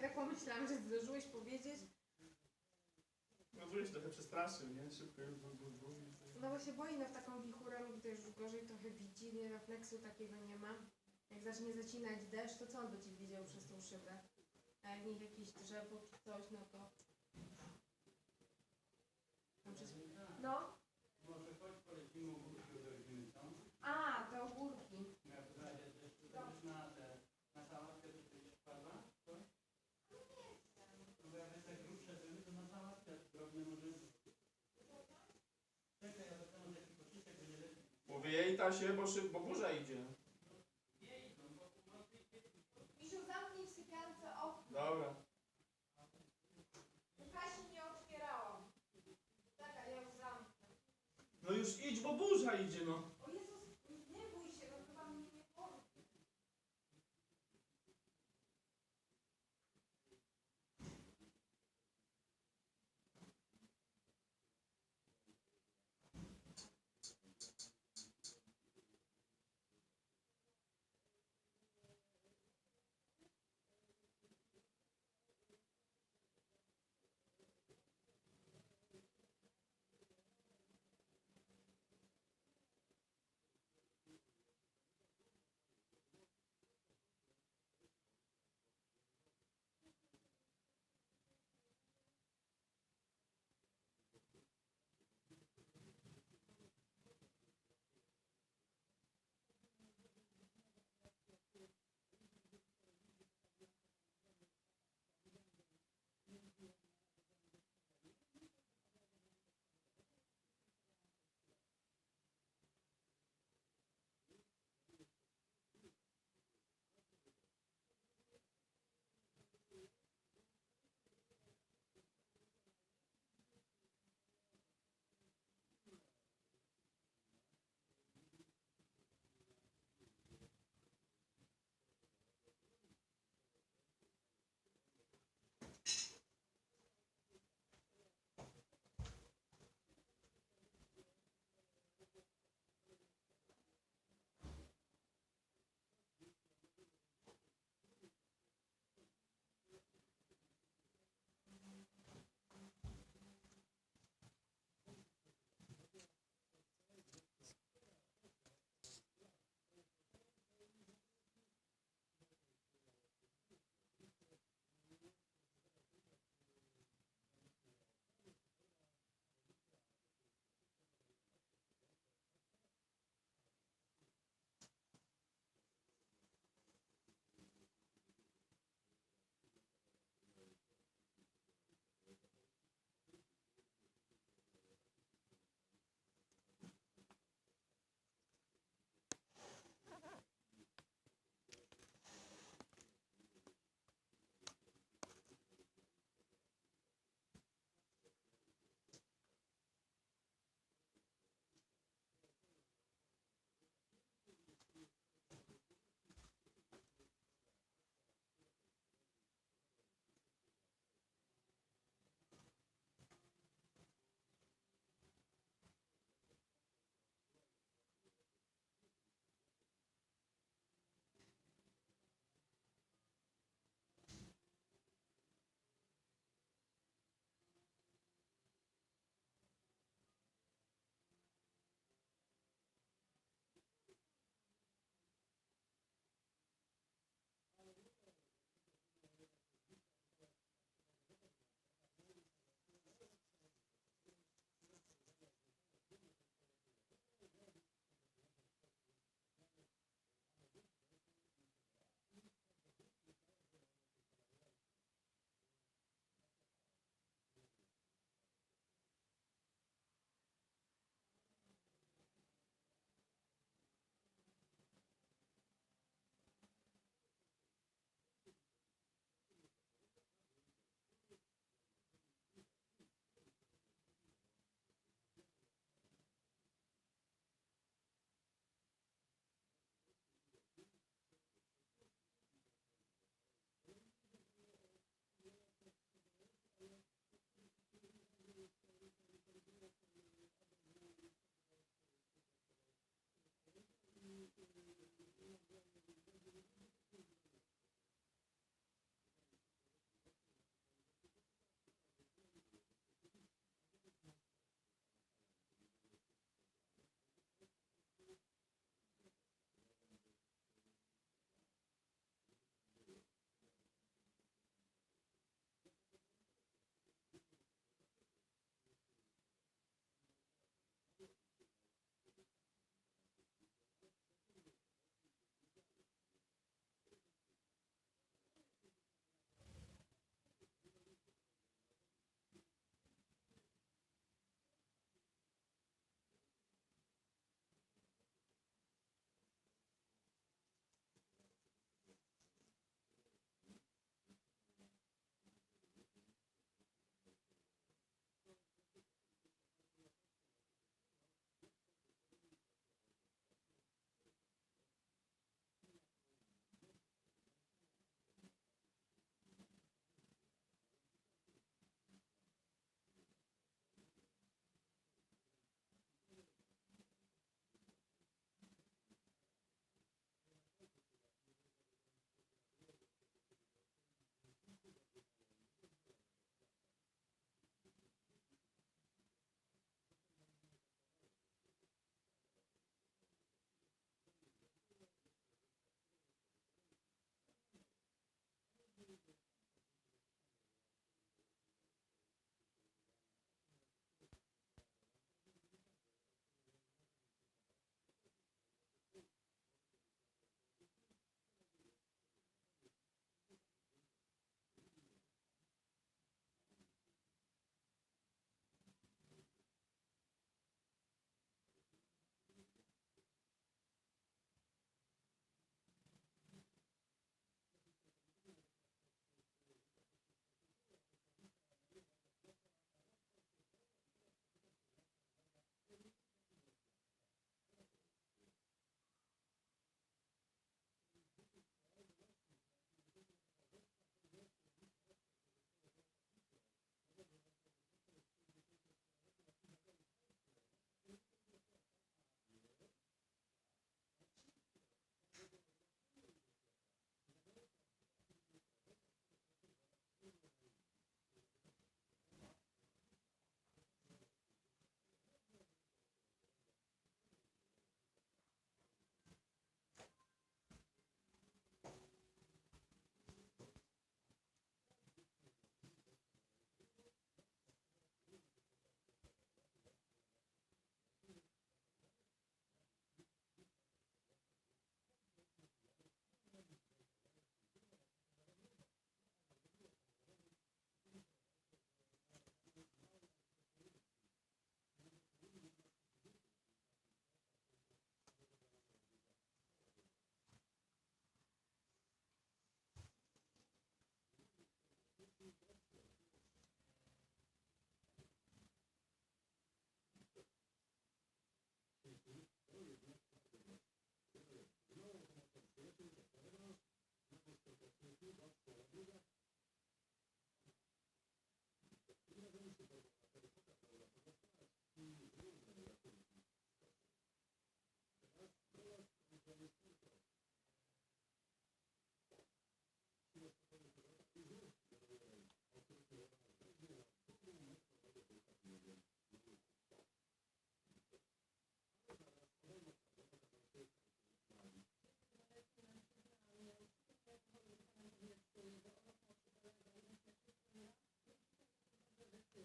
tak pomyślałam, że zdążyłeś powiedzieć. No byłeś trochę przestraszył, nie? Szybko już bum, bum, bum. No bo się boi no w taką wichurę, gdy już gorzej trochę widzi, nie, refleksu takiego nie ma. Jak zacznie zacinać deszcz, to co on będzie widział przez tą szybę? A jak nie jakieś drzewo czy coś, no to... Przez... No. Może chodź polecimy ogórki odrobimy, co? A, te ogórki. Jak w razie deszczu będziesz na te, na sałatkę to ty już wpadła? Co? No bo jak jest tak grubsze ryby, to na sałatkę drobne może... Czekaj, ja dostanę taki pocisek, będzie lepiej. Jej Tasie, bo, szyb, bo burza idzie. Misiu, zamknij w sypialce okno. Dobra.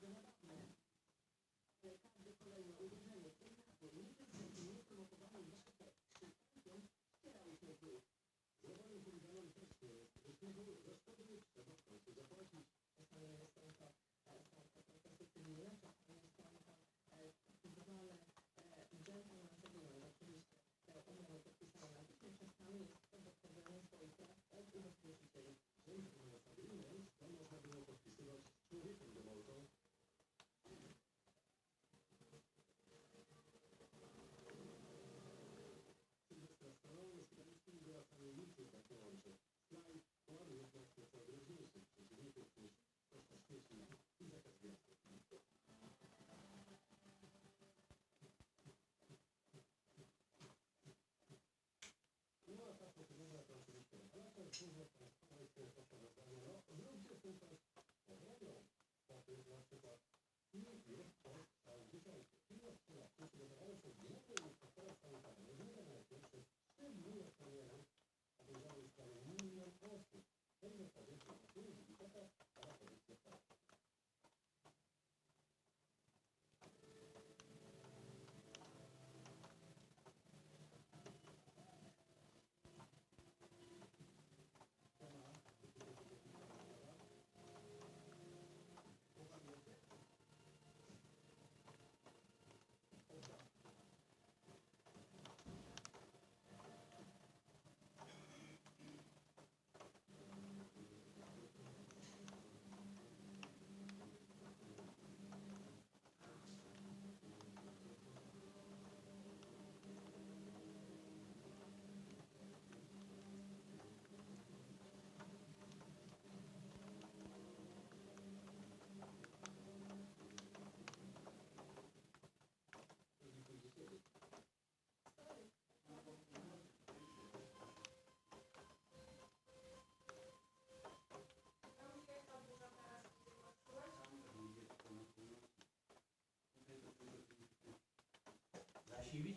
Gracias.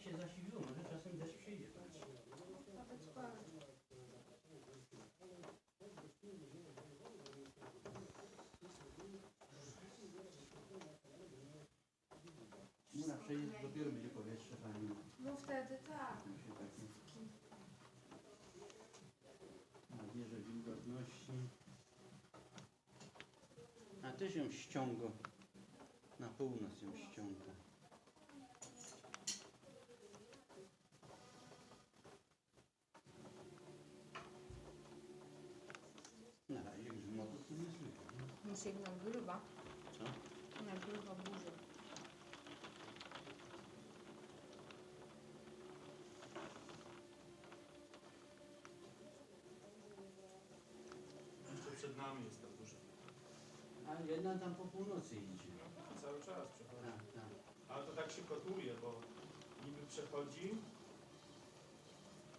Się zasiwiło, może czasem deszcz przyjdzie. Chmura przejdzie, to dopiero będzie powietrze fajne. No wtedy tak. To się takie nabierze wilgotności. A też ją ściąga. Na północ ją ściąga. Na razie grzmotu tu nie słychać. Mi się nagrywa. Co? Nagrywa burzy. To przed nami jest ta burza. A jedna tam po północy idzie. Cały czas przechodzi. Tak, tak. Ale to tak się kotuje, bo niby przechodzi,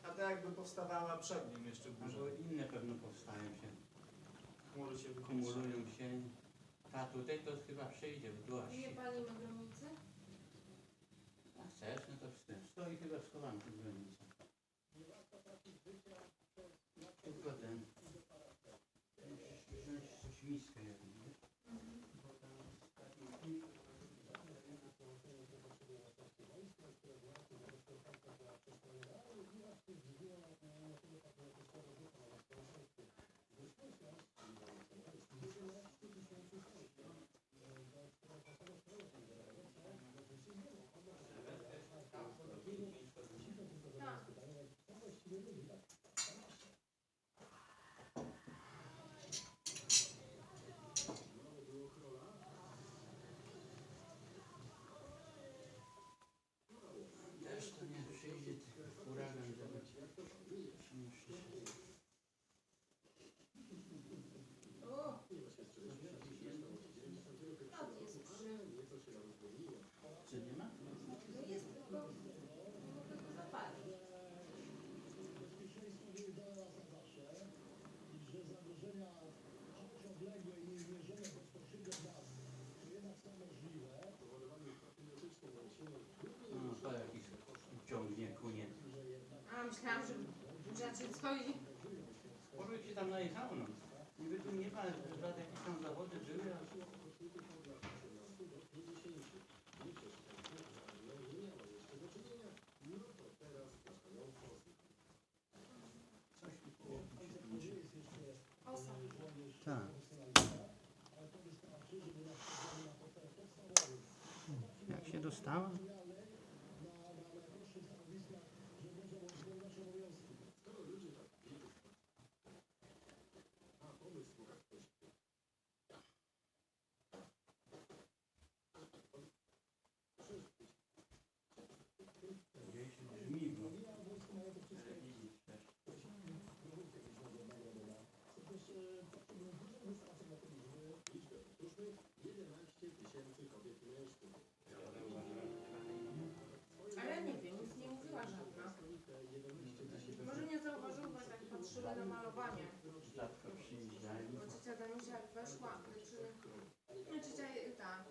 a tak jakby powstawała przed nim jeszcze burza. Albo inne pewno powstają się, Chmury się kumulują się. Ta tutaj to chyba przyjdzie w Wie dłości. pani na granicy? A chcesz, no to wstęp. Stoi chyba schowany w granicy. Tylko ten. Musisz wziąć coś miskę jakąś, wiesz? Bo tam jest taki... Tak. Myślałam, że raczej stoi. Sporo się tam najechało, no. Niby tu nie ma żadne jakieś tam zawody były, a. Tak. Jak się dostała? Gdzieś brzmi w telewizji też. Ale nie wiem, nic nie mówiła żadna. Może nie zauważył, bo tak na malowanie. Rzadko przyjeżdżali. Bo ciocia Danusia weszła, czy... No ciocia y, ta...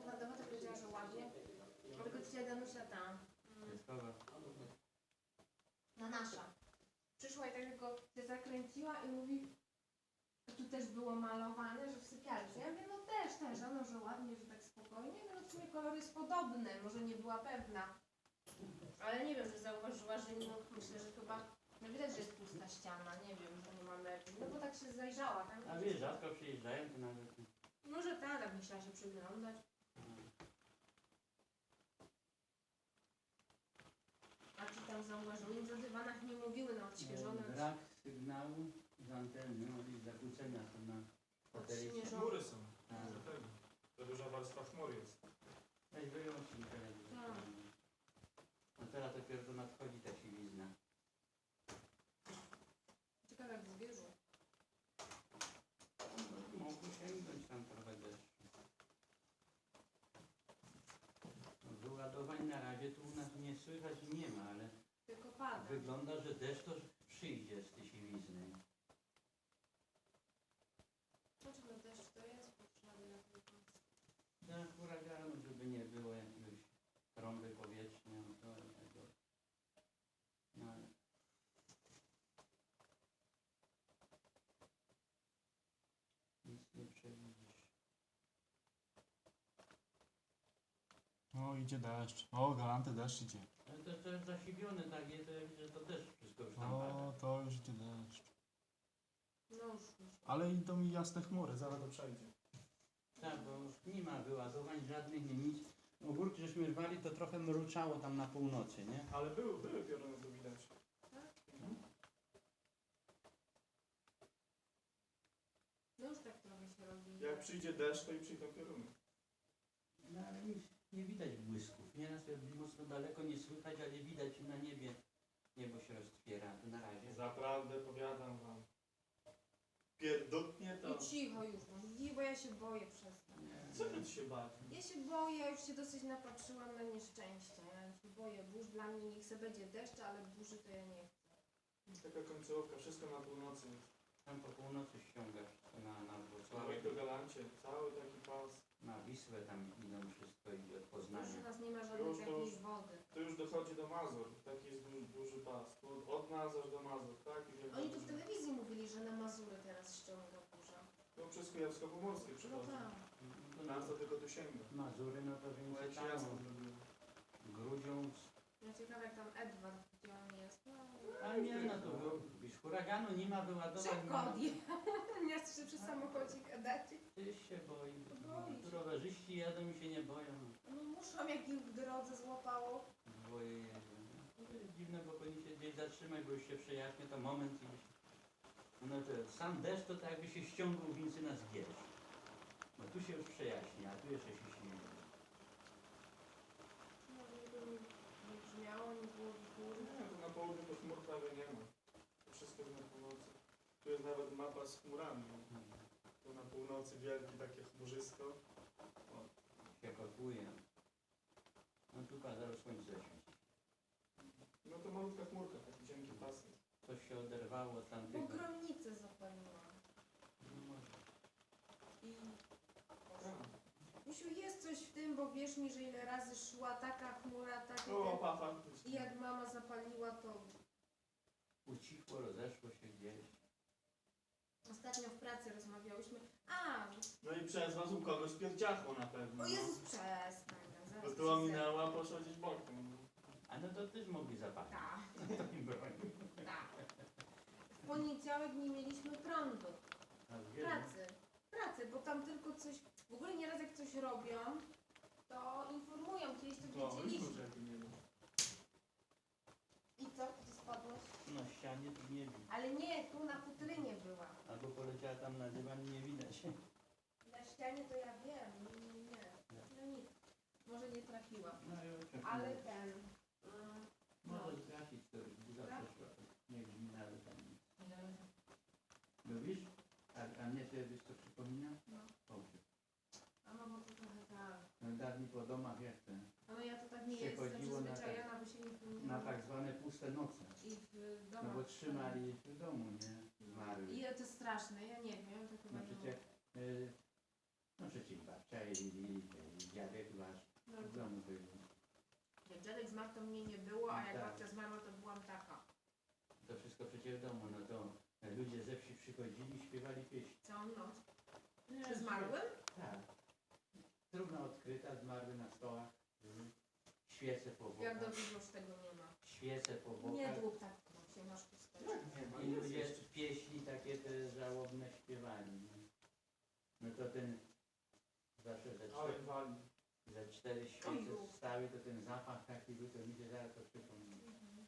Twardowa to powiedziała, że ładnie. Tylko ciocia Danusia ta... mm? No nasza. Przyszła i tak tylko się zakręciła i mówi, tu też było malowane, że w sypialni. Ja mówię, no też, też, no, że ładnie, że tak spokojnie, no w sumie kolor jest podobny, może nie była pewna. Ale nie wiem, że zauważyła, że no, myślę, że chyba, no widać, że jest pusta ściana, nie wiem, że nie ma mebli, no bo tak się zajrzała, tak? A wiesz, rzadko przyjeżdżają, to nawet... Może ta, tak musiała się przyglądać. A czy tam zauważyły, nic o dywanach nie mówiły na odświeżone. Brak sygnału z anteny, no i zakłócenia to na baterii. Odświeżone. Chmury są. Tak. Dlatego. To duża warstwa chmur jest. Weź wyłącznik telewizor. Tak. No teraz dopiero to nadchodzi ta siwizna. Ciekawe jak w zwierzu. Mogło sięgnąć tam trochę deszczu. No, Wyładowań na razie tu u nas nie słychać i nie ma, ale Tylko pada. wygląda, że deszcz to przyjdzie z tej siwizny. Dlaczego deszcz to jest potrzebny na pewno? Dla huraganu, żeby nie było jakiegoś trąby powietrznej, no to tego. No, ale nic nie przewidzisz. O, idzie deszcz. O, galanty deszcz idzie. Ale to, jest zasiwione tak, jest, że to też wszystko już tam pada. O, to już idzie deszcz. No już, już. Ale idą mi jasne chmury, zaraz to przejdzie. Tak, bo nie ma wyładowań żadnych, nie nic. Ogórki żeśmy rwali, to trochę mruczało tam na północy, nie? Ale były, były pioruny, to widać. No już tak trochę się robi. Jak przyjdzie deszcz, to i przyjdą pioruny. No ale nic, nie widać błysków. Nieraz jest mocno daleko, nie słychać, ale widać na niebie. Niebo się roztwiera, na razie. Zaprawdę powiadam wam. Pierdutnie to. I cicho już mówi, bo ja się boję przez to. Co ty się bać? Ja się boję, ja już się dosyć napatrzyłam na nieszczęście. Ja się boję burz, dla mnie niech se będzie deszcz, ale burzy to ja nie chcę. Taka końcówka, wszystko na północy. Tam po północy ściągasz na, na Mamy Wrocławiu, do Galancie, cały taki pas. na Wisłę tam idą wszystko idzie od Już u Poznania. nas nie ma żadnej Już to takiej już- wody. To już dochodzi do Mazur, taki jest duży, pas. Od- od nas aż do Mazur, tak? I Oni tu w telewizji mówili, że na Mazury teraz ściąga burza. To przez Kujawsko-Pomorskie No przychodzi. tak. No Nas to to tylko tu sięga. Mazury, no to Bo więcej jak się tam. jasno. Grudziądz. Ja ciekawe jak tam Edward, gdzie on jest. No, A nie, no to wiesz, huraganu nie ma wyładowań. Szybko nie odjechał. Nie chce przez samochodzik dać. Tyś się boi. Boi się. Tu rowerzyści jadą i się nie boją. No muszą, jak ich w drodze złapało. No to jest dziwne, bo powinni się gdzieś zatrzymać, bo już się przejaśnia, to moment i... No to sam deszcz to tak jakby się ściągnął wincy na zbierz. No tu się już przejaśnia, a tu jeszcze się śnieje. No, nie, brzmiało, nie było wichury. Nie, tu na południu to chmur prawie nie ma. To wszystko jest na północy. Tu jest nawet mapa z chmurami. Tu na północy wielkie takie chmurzysko. Się kotłuje. No tu zaraz słońce świeci. No to malutka chmurka, taki cienki pas jest. Coś się oderwało od Bo gromnicę zapaliła. No może. I... Tak. Misiu, jest coś w tym, bo wierz mi, że ile razy szła taka chmura, takie... O, papa. I jak mama zapaliła, to ucichło, rozeszło się gdzieś. Ostatnio w pracy rozmawiałyśmy. A, No i przez was u kogoś pierdziachło na pewno. o no. Jezus, przestań. no, zaraz Bo ci tu ominęła, poszła gdzieś bokiem. A no to też mogli zapalić. Tak, To im broni. tak. W poniedziałek nie mieliśmy prądu. Pracy. Pracy, bo tam tylko coś... W ogóle nieraz jak coś robią, to informują. Kiedyś to No, i wiedzieliśmy. nie. I co? Ty spadłeś? Na ścianie tu nie widać. Ale nie, tu na futrynie była. Albo poleciała tam na dywan nie widać. Na ścianie to ja wiem. Nie, nie, nie. No nic. Może nie trafiłam. No, i. Ale ten... mm, Może trafić, to Tak? przeszła. Nie gmina, ale tam nic. Lubisz? A, a mnie to wiesz co przypomina? No. A no to trochę tak. No dawniej po domach jak ten, A no ja to tak nie jestem na przyzwyczajona, bo się nie powinno. na tak zwane puste noce. I w No domach. bo trzymali w domu, nie? I to jest straszne, ja nie wiem, to chyba No przecież, y, no przecież babcia i, i, i dziadek wasz w domu byli. Dziadek zmarł, to mnie nie było, a jak Tak. babcia zmarła, to byłam taka. To wszystko przecież w domu, no to ludzie ze wsi przychodzili i śpiewali pieśni. Całą noc. Czy zmarłym? Tak. Trudno odkryta, zmarły na stołach. Mhm. Świece po Jak bokach. dobrze, że już tego nie ma. Świece po Nie bokach. dług tak, no się masz chusteczkę. Nie ma, I jest ludzie jeszcze. pieśni takie te żałobne śpiewali. nie? No to ten zawsze ze cztery, wali. ze cztery świece. Stały, to ten zapach taki był, to mi się zaraz to przypomina. Mhm.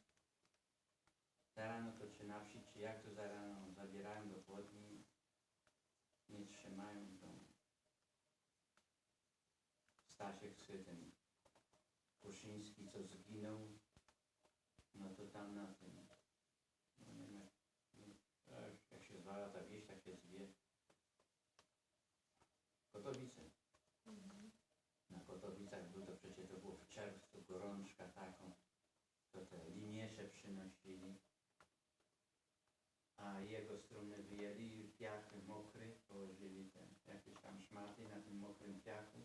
Za rano to czy na wsi, czy jak to za rano zabierają do chłodni, nie trzymają w domu. Stasiek tym Kuszyński, co zginął, no to tam na tym, no nie wiem, jak, no, jak się zwala ta wieś, tak się zwie. Kotowice. Mhm. Na Kotowicach był to przecież to było w czerwcu, gorączka taką, to te limiesze przynosili, a jego struny wyjęli, piach mokry, położyli te jakieś tam szmaty na tym mokrym piachu,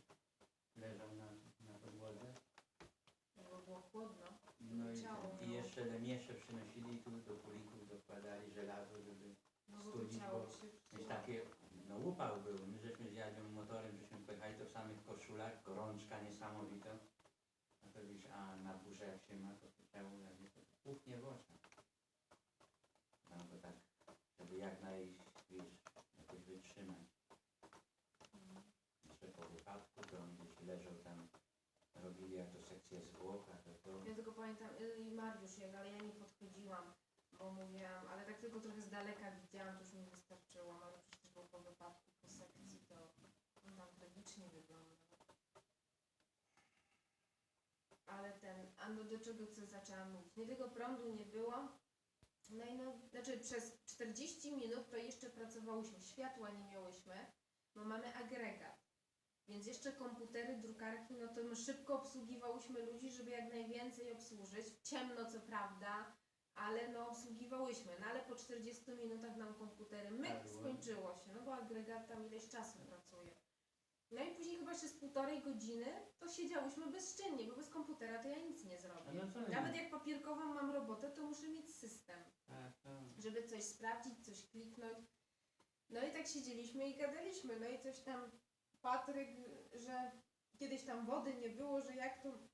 leżał na, na podłodze. Bo było chłodno. No i, Ciało i jeszcze lemiesze przynosili tu do kulików, dokładali żelazo, żeby No Studzić, bo psuło. takie, no upał był, my żeśmy z Jadzią motorem, żeśmy pojechali to w samych koszulach, gorączka niesamowita. A to gdzieś, a na górze jak się ma, to to ciało jak jest, to puchnie w oczach. No bo tak, żeby jak naj, wiesz, jakoś wytrzymać. Mhm. Jeszcze po wypadku, to on gdzieś leżał tam, robili jak to sekcję zwłoka, to to, Ja tylko pamiętam, y, i Mariusz jak, ale ja nie podchodziłam, bo mówiłam, ale tak tylko trochę z daleka widziałam, to już mi wystarczyło, ale przecież był po wypadku, po sekcji, to on tam tragicznie wygląda. Ale ten, a no do czego co zaczęłam mówić? Nie tego prądu nie było, no i no, znaczy przez 40 minut to jeszcze pracowałyśmy, światła nie miałyśmy, bo mamy agregat. Więc jeszcze komputery, drukarki, no to my szybko obsługiwałyśmy ludzi, żeby jak najwięcej obsłużyć. Ciemno co prawda, ale no obsługiwałyśmy. No ale po 40 minutach nam komputery myk Tak, skończyło się, no bo agregat tam ileś czasu pracuje. No i później chyba jeszcze z półtorej godziny to siedziałyśmy bezczynnie, bo bez komputera to ja nic nie zrobię. no Nawet jak papierkową mam robotę, to muszę mieć system tak, to, żeby coś sprawdzić, coś kliknąć. No i tak siedzieliśmy i gadaliśmy, no i coś tam Patryk, że kiedyś tam wody nie było, że jak to